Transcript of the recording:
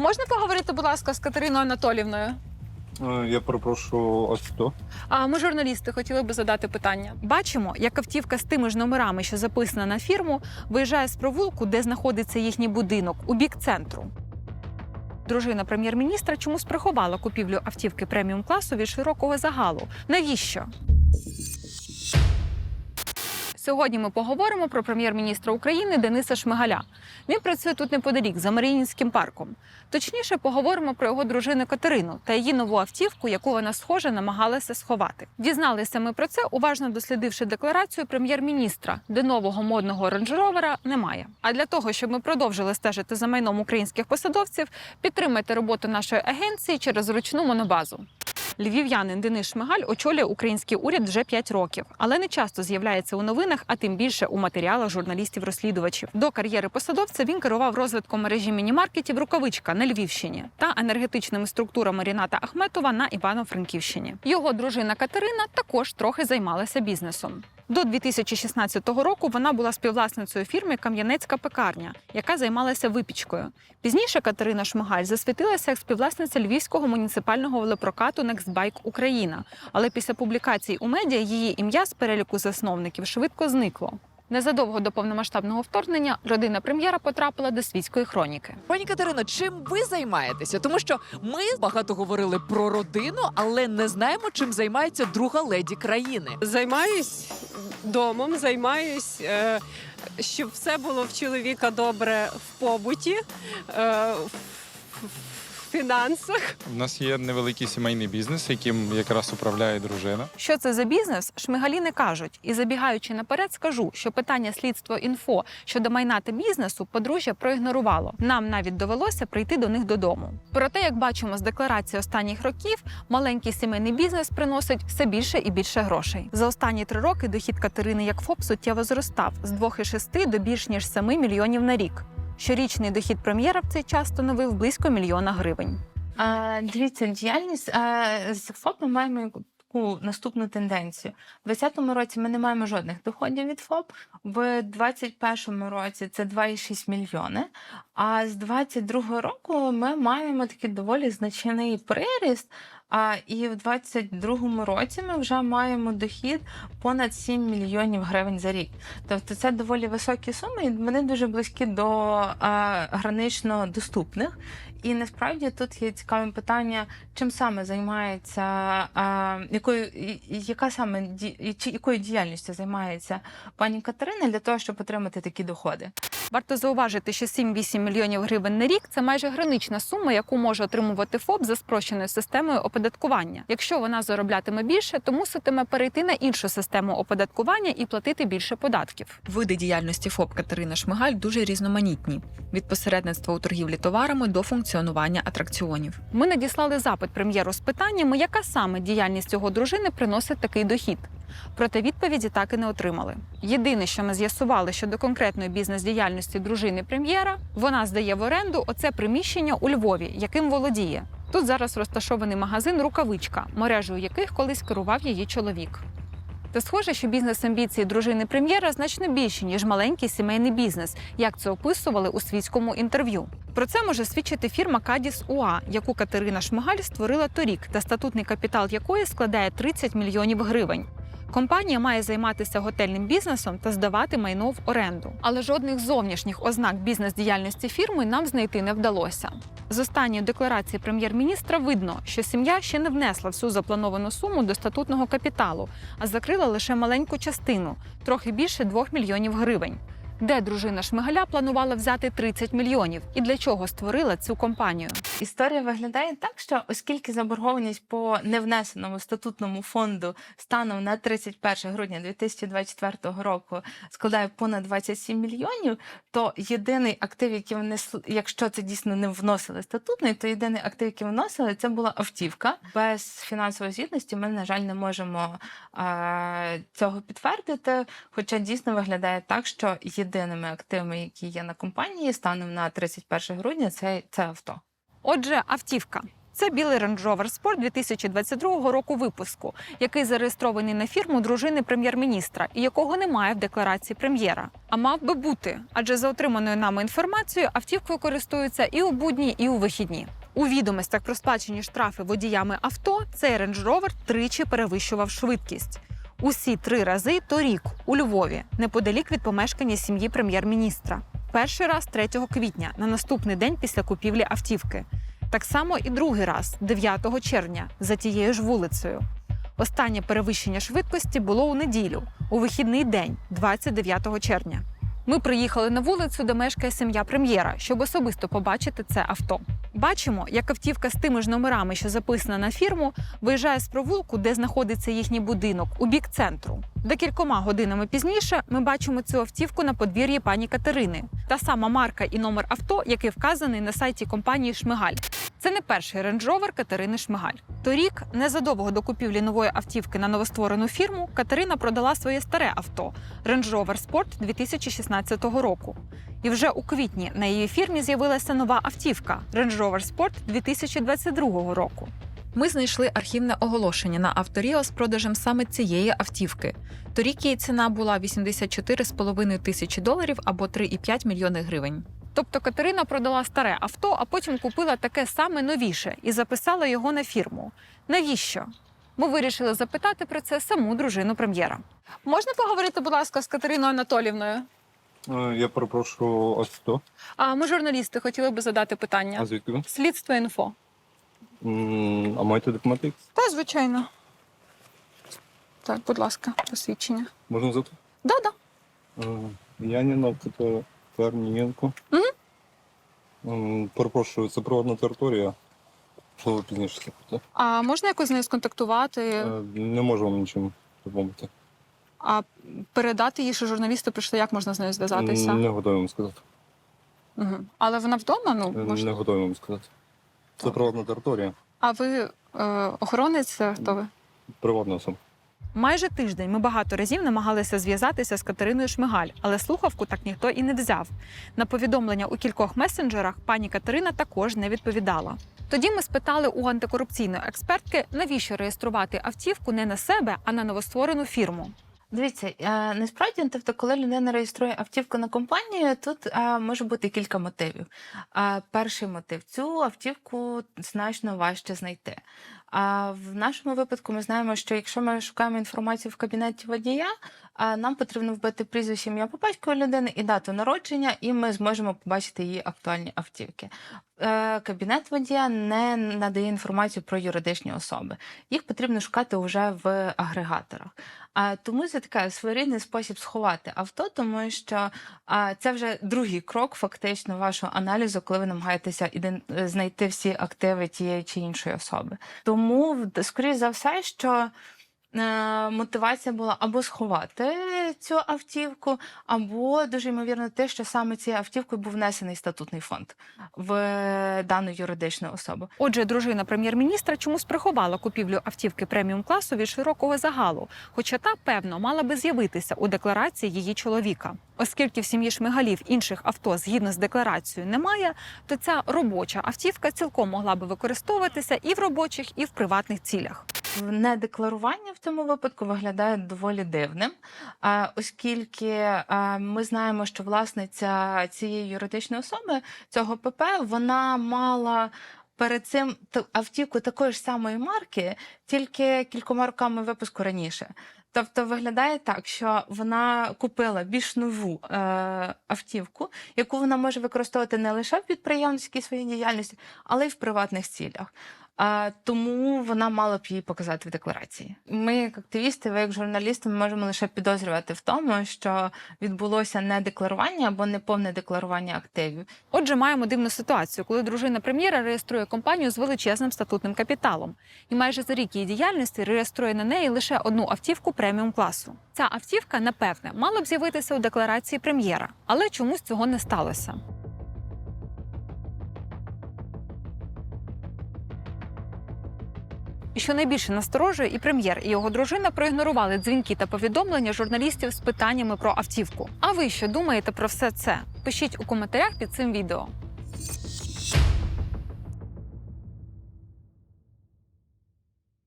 Можна поговорити, будь ласка, з Катериною Анатолівною? Е, Я перепрошую, а хто? А ми, журналісти, хотіли би задати питання. Бачимо, як автівка з тими ж номерами, що записана на фірму, виїжджає з провулку, де знаходиться їхній будинок, у бік центру. Дружина прем'єр-міністра чомусь приховала купівлю автівки преміум класу від широкого загалу. Навіщо? Сьогодні ми поговоримо про прем'єр-міністра України Дениса Шмигаля. Він працює тут неподалік за Маріїнським парком. Точніше, поговоримо про його дружину Катерину та її нову автівку, яку вона схоже намагалася сховати. Дізналися ми про це, уважно дослідивши декларацію прем'єр-міністра, де нового модного рейндж-ровера немає. А для того, щоб ми продовжили стежити за майном українських посадовців, підтримайте роботу нашої агенції через ручну монобазу. Львів'янин Денис Шмигаль очолює український уряд вже 5 років, але не часто з'являється у новинах, а тим більше у матеріалах журналістів-розслідувачів. До кар'єри посадовця він керував розвитком мережі мінімаркетів Рукавичка на Львівщині та енергетичними структурами Ріната Ахметова на Івано-Франківщині. Його дружина Катерина також трохи займалася бізнесом. До 2016 року вона була співвласницею фірми Кам'янецька пекарня, яка займалася випічкою. Пізніше Катерина Шмигаль засвітилася як співвласниця львівського муніципального велопрокату Nextbike Україна. Але після публікацій у медіа її ім'я з переліку засновників швидко зникло. Незадовго до повномасштабного вторгнення родина прем'єра потрапила до світської хроніки. Пані Катерино, чим ви займаєтеся? Тому що ми багато говорили про родину, але не знаємо, чим займається друга леді країни. Займаюсь домом, займаюсь, е, щоб все було в чоловіка добре в побуті, е, в в фінансах. У нас є невеликий сімейний бізнес, яким якраз управляє дружина. Що це за бізнес? Шмигалі не кажуть. І забігаючи наперед, скажу, що питання слідство інфо щодо майна та бізнесу подружжя проігнорувало. Нам навіть довелося прийти до них додому. Проте, як бачимо з декларації останніх років, маленький сімейний бізнес приносить все більше і більше грошей. За останні три роки дохід Катерини як ФОП суттєво зростав з 2,6 до більш ніж 7 мільйонів на рік. Щорічний дохід прем'єра в цей час становив близько мільйона гривень. А, дивіться, діяльність а, з ФОП ми маємо таку наступну тенденцію. У 2020 році ми не маємо жодних доходів від ФОП. В 2021 році це 2,6 мільйони. А з 2022 року ми маємо такий доволі значний приріст. А і в 2022 році ми вже маємо дохід понад 7 мільйонів гривень за рік. Тобто це доволі високі суми, і вони дуже близькі до а, гранично доступних. І насправді тут є цікаве питання, чим саме займається, а, якою, і- і яка саме ді- чи якою діяльністю займається пані Катерина для того, щоб отримати такі доходи. Варто зауважити, що 7-8 мільйонів гривень на рік це майже гранична сума, яку може отримувати ФОП за спрощеною системою оподаткування. Якщо вона зароблятиме більше, то муситиме перейти на іншу систему оподаткування і платити більше податків. Види діяльності ФОП Катерина Шмигаль дуже різноманітні від посередництва у торгівлі товарами до функціонування атракціонів. Ми надіслали запит прем'єру з питаннями, яка саме діяльність його дружини приносить такий дохід. Проте відповіді так і не отримали. Єдине, що ми з'ясували щодо конкретної бізнес-діяльності дружини прем'єра, вона здає в оренду оце приміщення у Львові, яким володіє. Тут зараз розташований магазин Рукавичка, мережею яких колись керував її чоловік. Та схоже, що бізнес-амбіції дружини прем'єра значно більші, ніж маленький сімейний бізнес, як це описували у світському інтерв'ю. Про це може свідчити фірма Кадіс УА, яку Катерина Шмигаль створила торік, та статутний капітал якої складає 30 мільйонів гривень. Компанія має займатися готельним бізнесом та здавати майно в оренду. Але жодних зовнішніх ознак бізнес-діяльності фірми нам знайти не вдалося. З останньої декларації прем'єр-міністра видно, що сім'я ще не внесла всю заплановану суму до статутного капіталу, а закрила лише маленьку частину трохи більше 2 мільйонів гривень. Де дружина Шмигаля планувала взяти 30 мільйонів і для чого створила цю компанію? Історія виглядає так, що оскільки заборгованість по невнесеному статутному фонду станом на 31 грудня 2024 року складає понад 27 мільйонів, то єдиний актив, який вони якщо це дійсно не вносили статутний, то єдиний актив, який вносили, це була автівка. Без фінансової звітності ми, на жаль, не можемо е, цього підтвердити. Хоча дійсно виглядає так, що єдиними активами, які є на компанії станом на 31 грудня, це, це авто. Отже, автівка. Це білий Range Rover Sport 2022 року випуску, який зареєстрований на фірму дружини прем'єр-міністра і якого немає в декларації прем'єра. А мав би бути, адже за отриманою нами інформацією автівкою користуються і у будні, і у вихідні. У відомостях про сплачені штрафи водіями авто цей Range Rover тричі перевищував швидкість. Усі три рази торік у Львові, неподалік від помешкання сім'ї прем'єр-міністра. Перший раз 3 квітня, на наступний день після купівлі автівки. Так само і другий раз, 9 червня, за тією ж вулицею. Останнє перевищення швидкості було у неділю, у вихідний день, 29 червня. Ми приїхали на вулицю, де мешкає сім'я прем'єра, щоб особисто побачити це авто. Бачимо, як автівка з тими ж номерами, що записана на фірму, виїжджає з провулку, де знаходиться їхній будинок, у бік центру. Декількома годинами пізніше ми бачимо цю автівку на подвір'ї пані Катерини. Та сама марка і номер авто, який вказаний на сайті компанії Шмигаль. Це не перший Range Rover Катерини Шмигаль. Торік, незадовго до купівлі нової автівки на новостворену фірму, Катерина продала своє старе авто Range Rover Sport 2016 року. І вже у квітні на її фірмі з'явилася нова автівка Range Rover Sport 2022 року. Ми знайшли архівне оголошення на авторіо з продажем саме цієї автівки. Торік її ціна була 84,5 тисячі доларів або 3,5 мільйони гривень. Тобто Катерина продала старе авто, а потім купила таке саме новіше і записала його на фірму. Навіщо? Ми вирішили запитати про це саму дружину прем'єра. Можна поговорити, будь ласка, з Катериною Анатолівною? Е, Я перепрошую, а хто? А ми, журналісти, хотіли би задати А питання. звідки ви? Слідство інфо. М, А маєте документи? Та, звичайно. Так, будь ласка, посвідчення. Можна взяти? Да-да. Е, Яніна Корнієнко. Мгм. М, Перепрошую, це приватна територія. Що ви пізніше скажете? А можна якось з нею сконтактувати, Е, Не можу вам нічим допомогти. А передати їй, що журналісти прийшли, як можна з нею зв'язатися? Не готовий вам сказати. Угу. Але вона вдома, ну Е, може. Не готовий вам сказати. Це Так. приватна територія, А ви е, охоронець? Це Хто ви? приватна особа. Майже тиждень ми багато разів намагалися зв'язатися з Катериною Шмигаль, але слухавку так ніхто і не взяв. На повідомлення у кількох месенджерах пані Катерина також не відповідала. Тоді ми спитали у антикорупційної експертки, навіщо реєструвати автівку не на себе, а на новостворену фірму. Дивіться, е, насправді, тобто, коли людина реєструє автівку на компанію, тут а, може бути кілька мотивів. А, Перший мотив цю автівку значно важче знайти. А в нашому випадку ми знаємо, що якщо ми шукаємо інформацію в кабінеті водія, е, нам потрібно вбити прізвище ім'я по батькові людини і дату народження, і ми зможемо побачити її актуальні автівки. Е, Кабінет водія не надає інформацію про юридичні особи. Їх потрібно шукати вже в агрегаторах. А тому це такий своєрідний спосіб сховати авто, тому що це вже другий крок фактично вашого аналізу, коли ви намагаєтеся іден... знайти всі активи тієї чи іншої особи. Тому, скоріш за все, що мотивація була або сховати цю автівку, або дуже ймовірно те, що саме цією автівкою був внесений статутний фонд в е, дану юридичну особу. Отже, дружина прем'єр-міністра чомусь приховала купівлю автівки преміум класу від широкого загалу, хоча та, певно, мала би з'явитися у декларації її чоловіка. Оскільки в сім'ї шмигалів інших авто згідно з декларацією немає, то ця робоча автівка цілком могла би використовуватися і в робочих, і в приватних цілях. Недекларування в цьому випадку виглядає доволі дивним, оскільки ми знаємо, що власниця цієї юридичної особи, цього ПП, вона мала. Перед цим автівку такої ж самої марки, тільки кількома роками випуску раніше. Тобто виглядає так, що вона купила більш нову е, автівку, яку вона може використовувати не лише в підприємницькій своїй діяльності, але й в приватних цілях. Тому вона мала б її показати в декларації. Ми, як активісти, ви як журналісти, ми можемо лише підозрювати в тому, що відбулося не декларування або неповне декларування активів. Отже, маємо дивну ситуацію, коли дружина прем'єра реєструє компанію з величезним статутним капіталом, і майже за рік її діяльності реєструє на неї лише одну автівку преміум класу. Ця автівка, напевне, мала б з'явитися у декларації прем'єра, але чомусь цього не сталося. Що найбільше насторожує, і прем'єр, і його дружина проігнорували дзвінки та повідомлення журналістів з питаннями про автівку. А ви що думаєте про все це? Пишіть у коментарях під цим відео.